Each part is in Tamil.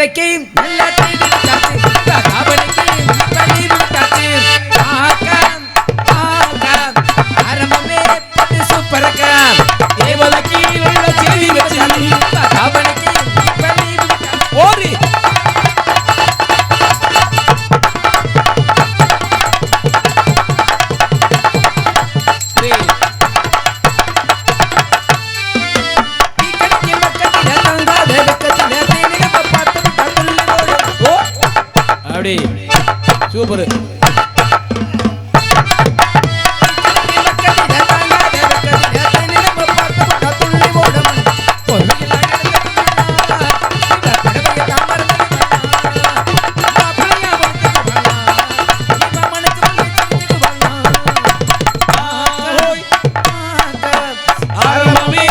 வைக்கும் சூப்பர். ஆரம்பமே.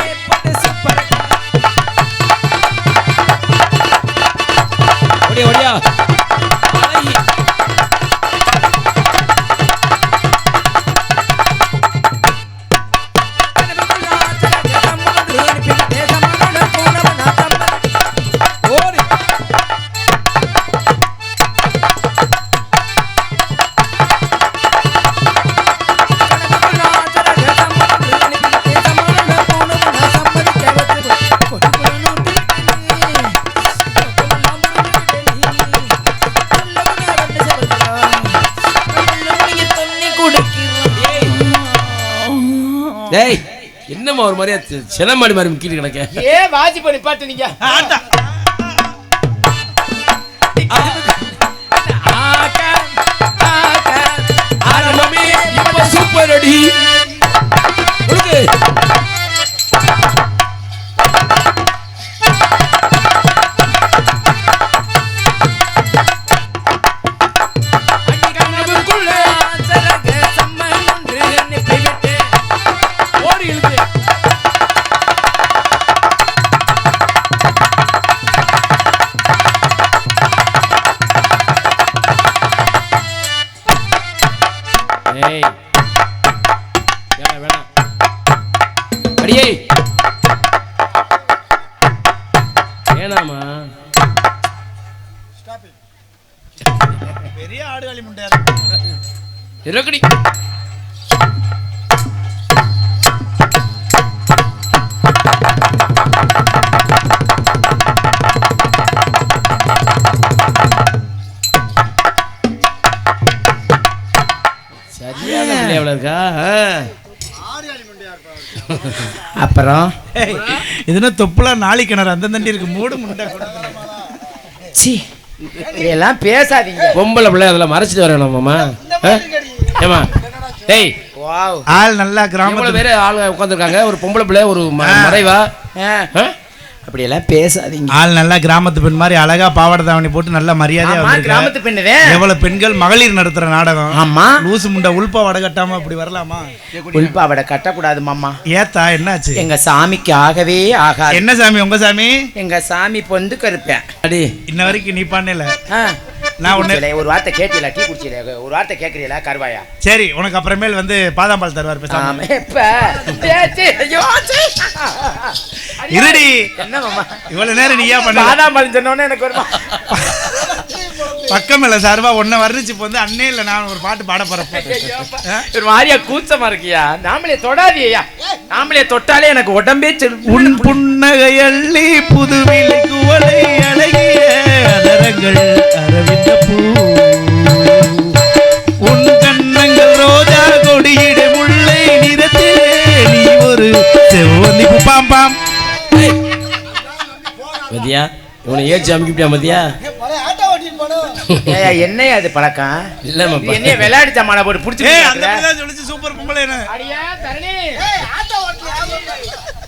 ஓடியா டேய் என்னம்மா ஒரு மாதிரியா சி- சினமாடி மாதிரி முக்கிட்டு கிடக்க ஏ வாஜி பண்ணி பாட்டு நீங்க சூப்பர் அடி அடியே. வேணாமா பெரிய ஆடுகளி முண்டையா இருக்கடி இருக்கா. அப்புறம்? இதுனா தொப்புல நாளை கிணறு? அந்த தண்டி இருக்கு. மூடு முண்டை. சி. இதெல்லாம் பேசாதீங்க. பொம்பளை பிள்ளை அதில் மறைச்சிட்டு வரணும் மாமா ஏமா டேய் வாவ் ஆள் நல்லா கிராமத்துல பேர் ஆள் உட்காந்துருக்காங்க ஒரு பொம்பளை பிள்ளை ஒரு ம- மறைவா? ஆ? அப்படியெல்லாம் பேசாதீங்க. ஆள் நல்லா கிராமத்து பெண் மாதிரி அழகா பாவாடை தாவணி போட்டு நல்ல மரியாதையா கிராமத்து பெண்ணுதான் எவ்வளவு பெண்கள் மகளிர் நடத்துற நாடகம். ஆமா. லூசு முண்டை உள்பா வடை கட்டாம அப்படி வரலாமா? உள்பாவடை கட்டக்கூடாது மாமா. ஏத்தா என்னாச்சு? எங்க சாமிக்கு ஆகவே ஆகாது. என்ன சாமி உங்க சாமி? எங்க சாமி பொந்து கருப்பேன். அடி இன்ன வரைக்கும் நீ பண்ணல. ஆ. நான் குடிச்சீல, ஒரு வார்த்தை கேட்டீங்களா டீ குடிச்சீல ஒரு வார்த்தை கேட்கறீங்களா கருவாயா? சரி உனக்கு அப்புறமேல் வந்து பாதாம் பால் தருவார் பேசாம. சி. இருடி. என்ன மாமா? இவ்வளவு நேரம் நீயா பண்ண பாதாம் சொன்னோன்னே எனக்கு வருமா? பக்கம் இல்ல சார்பா உன்னை வர்ணிச்சு இப்போ வந்து அண்ணே இல்ல நான் ஒரு பாட்டு பாட போறேன்? ஒரு மாதிரியா கூச்சமா இருக்கியா? நாமளே தொடாதியா நாமளே தொட்டாலே எனக்கு உடம்பே செல் உன் புன்னகை அள்ளி புதுவிலை குவளை பத்தியா? இவனை ஏச்சு அமுக்கிட்டா பத்தியா? என்னையா அது பழக்கம்? இல்ல என்ன விளையாடி போட்டு பிடிச்சி சூப்பர் பொம்பளை